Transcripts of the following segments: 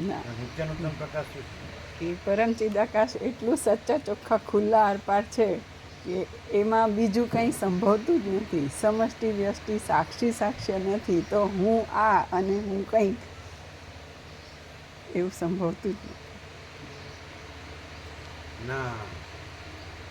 ના. એ પરમચિદ આકાશ એટલું સચ્ચા ચોખ્ખા ખુલ્લા આરપાર છે કે એમાં બીજું કંઈ સંભવતું જ નથી. સમષ્ટિ વ્યષ્ટિ સાક્ષી સાક્ષ્ય નથી. તો હું આ અને હું કંઈક એવું સંભવતું જ નથી. ના.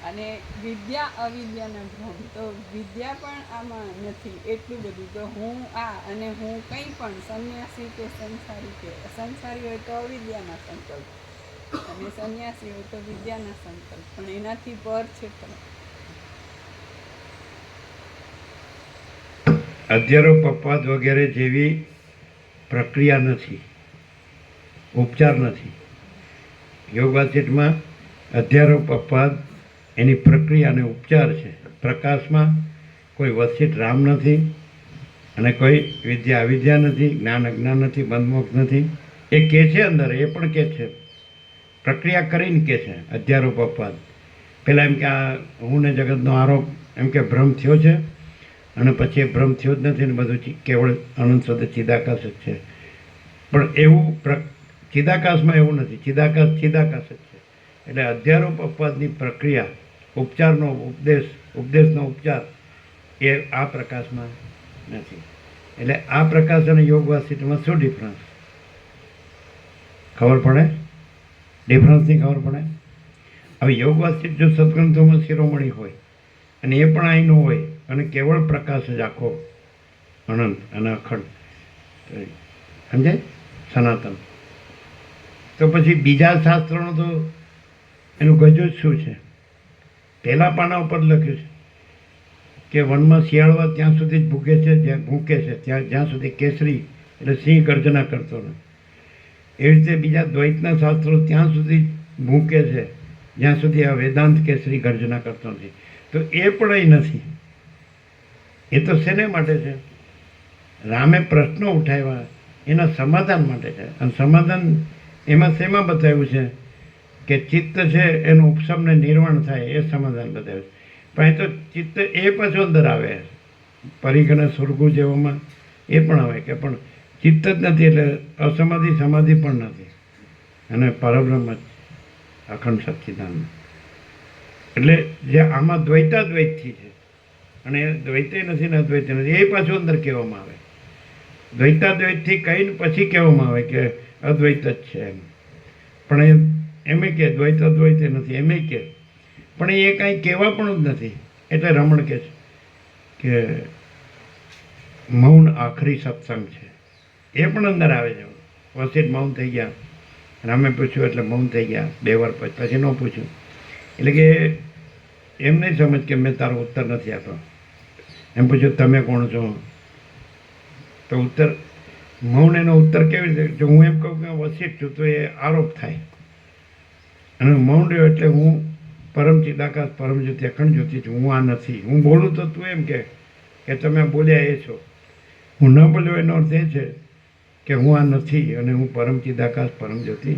અને વિદ્યા અવિદ્યાના ભ્રમ તો વિદ્યા પણ આમાં નથી એટલું બધું. તો હું આ અને હું કંઈ પણ સંન્યાસી કે સંસારી કે સંસારી હોય તો અવિદ્યાના સંકલ્પ. અને સંન્યાસી હોય તો વિદ્યાના સંકલ્પ. પણ એનાથી પર છે પણ. અધ્યારોપવાદ વગેરે જેવી પ્રક્રિયા નથી. ઉપચાર નથી. યોગવાસિટમાં અધ્યારોપ અપવાદ એની પ્રક્રિયા અને ઉપચાર છે. પ્રકાશમાં કોઈ વસિત રામ નથી અને કોઈ વિદ્યા અવિદ્યા નથી, જ્ઞાન અજ્ઞાન નથી બંધમોક્ષ નથી. એ કે છે અંદર, એ પણ કે છે. પ્રક્રિયા કરીને કે છે, અધ્યારોપ અપવાદ. પહેલાં એમ કે આ હું ને જગતનો આરોપ, એમ કે ભ્રમ થયો છે. અને પછી એ ભ્રમ થયો જ નથી ને બધું કેવળ અનંત સુધી ચિદાકાશ જ છે. પણ એવું પ્ર, ચિદાકાશમાં એવું નથી. ચિદાકાશ ચિદાકાશ જ છે. એટલે અધ્યારોપ અપવાદની પ્રક્રિયા, ઉપચારનો ઉપદેશ, ઉપદેશનો ઉપચાર, એ આ પ્રકાશમાં નથી. એટલે આ પ્રકાશ અને યોગ વાસિતમાં શું ડિફરન્સ ખબર પડે? ડિફરન્સની ખબર પડે? હવે યોગ વાસિત જો સત્ગ્રંથોમાં શિરોમણી હોય, અને એ પણ અહીંનો હોય, અને કેવળ પ્રકાશ જ આખો અનંત અને અખંડ સમજાય? સનાતન. તો પછી બીજા શાસ્ત્રોનો તો એનું ગજુ જ શું છે? પહેલા પાના ઉપર લખ્યું છે કે વનમાં શિયાળવા ત્યાં સુધી જ ભૂકે છે, જ્યાં ભૂકે છે, ત્યાં જ્યાં સુધી કેસરી એટલે સિંહ ગર્જના કરતો નથી એવી રીતે બીજા દ્વૈતના શાસ્ત્રો ત્યાં સુધી ભૂકે છે, જ્યાં સુધી આ વેદાંત કેસરી ગર્જના કરતો નથી. તો એ પણ નથી. એ તો શેને માટે છે? રામે પ્રશ્નો ઉઠાવ્યા, એના સમાધાન માટે છે. અને સમાધાન એમાં શેમાં બતાવ્યું છે? કે ચિત્ત છે એનું ઉપશમને નિર્વાણ થાય એ સમાધાન બતાવે છે પણ તો ચિત્ત એ પાછું અંદર આવે. પરિઘને સુરગુ જેવામાં એ પણ આવે કે પણ ચિત્ત જ નથી એટલે અસમાધિ, સમાધિ પણ નથી. અને પરબ્રહ્મ જ અખંડ સચ્ચિદાનંદ. એટલે જે આમાં દ્વૈતાદ્વૈતથી છે. અને દ્વૈતે નથી ને અદ્વૈતે નથી, એ પાછું અંદર કહેવામાં આવે. દ્વૈતાદ્વૈતથી કહીને પછી કહેવામાં આવે કે અદ્વૈત જ છે એમ. પણ એ એમે કે, દ્વૈત અદ્વૈત નથી, એમે કે. પણ એ કાંઈ કહેવા પણ જ નથી. એટલે રમણ કે છે કે મૌન આખરી સત્સંગ છે. એ પણ અંદર આવે છે. વસિત મૌન થઈ ગયા. રામે પૂછ્યું એટલે મૌન થઈ ગયા. બે વાર પછી પછી ન પૂછ્યું. એટલે કે એમ નહીં સમજ કે મેં તારો ઉત્તર નથી આપ્યો. એમ પૂછ્યું, તમે કોણ છો? તો ઉત્તર, મૌન એનો ઉત્તર કેવી રીતે? જો હું એમ કહું કે વસિત છું, તો એ આરોપ થાય. અને રહ્યો એટલે હું પરમ ચિદાકાશ, પરમ જ્યોતિ, અખંડ જ્યોતિ છું. હું આ નથી. હું બોલું તો તું એમ કે કે તમે બોલ્યા એ છો. હું ન બોલ્યો એનો અર્થ એ છે કે હું આ નથી અને હું પરમ ચિદાકાશ, પરમ જ્યોતિ,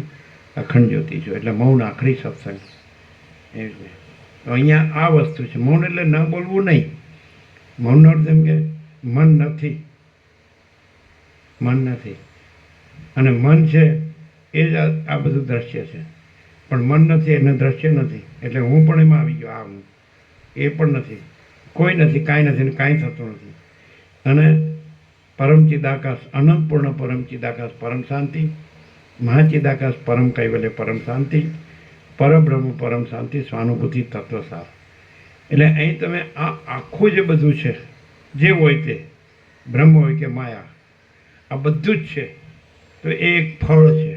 અખંડ જ્યોતિ છું. એટલે મૌન આખરી સત્સંગ. એ રીતે તો અહીંયા આ વસ્તુ છે. મૌન એટલે ન બોલવું નહીં. મૌનનો અર્થ એમ કે મન નથી. મન નથી. અને મન છે એ જ આ બધું દ્રશ્ય છે. પણ મન નથી, એને દ્રશ્ય નથી. એટલે હું પણ એમાં આવી ગયો, આ હું. એ પણ નથી. કોઈ નથી, કાંઈ નથી ને કાંઈ થતું નથી. અને પરમચિદાકાશ અનંતપૂર્ણ પરમ ચિદાકાશ પરમ શાંતિ. મહાચિદાકાશ પરમ કૈવલ્ય, પરમ શાંતિ. પરબ્રહ્મ પરમ શાંતિ, સ્વાનુભૂતિ, તત્વસાર. એટલે અહીં તમે આ આખું જે બધું છે, જે હોય તે, બ્રહ્મ હોય કે માયા, આ બધું જ છે, તો એ એક ફળ છે.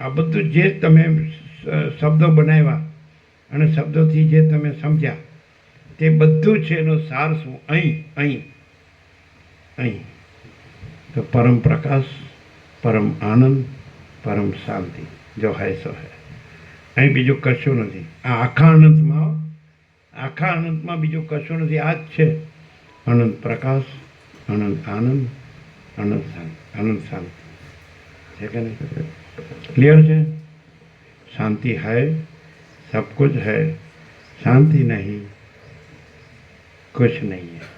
આ બધું જે તમે શબ્દો બનાવ્યા અને શબ્દોથી જે તમે સમજ્યા, તે બધું છે એનો સાર શું? અહીં અહીં અહીં. તો પરમ પ્રકાશ, પરમ આનંદ, પરમ શાંતિ. જો હૈ, સો હૈ. અહીં બીજું કશું નથી. આ આખા અનંતમાં આખા અનંતમાં બીજું કશું નથી. આ જ છે. અનંત પ્રકાશ, અનંત આનંદ, અનંત શાંતિ અનંત શાંતિ. છે કે નહીં? क्लियर है शांति है सब कुछ है शांति नहीं कुछ नहीं है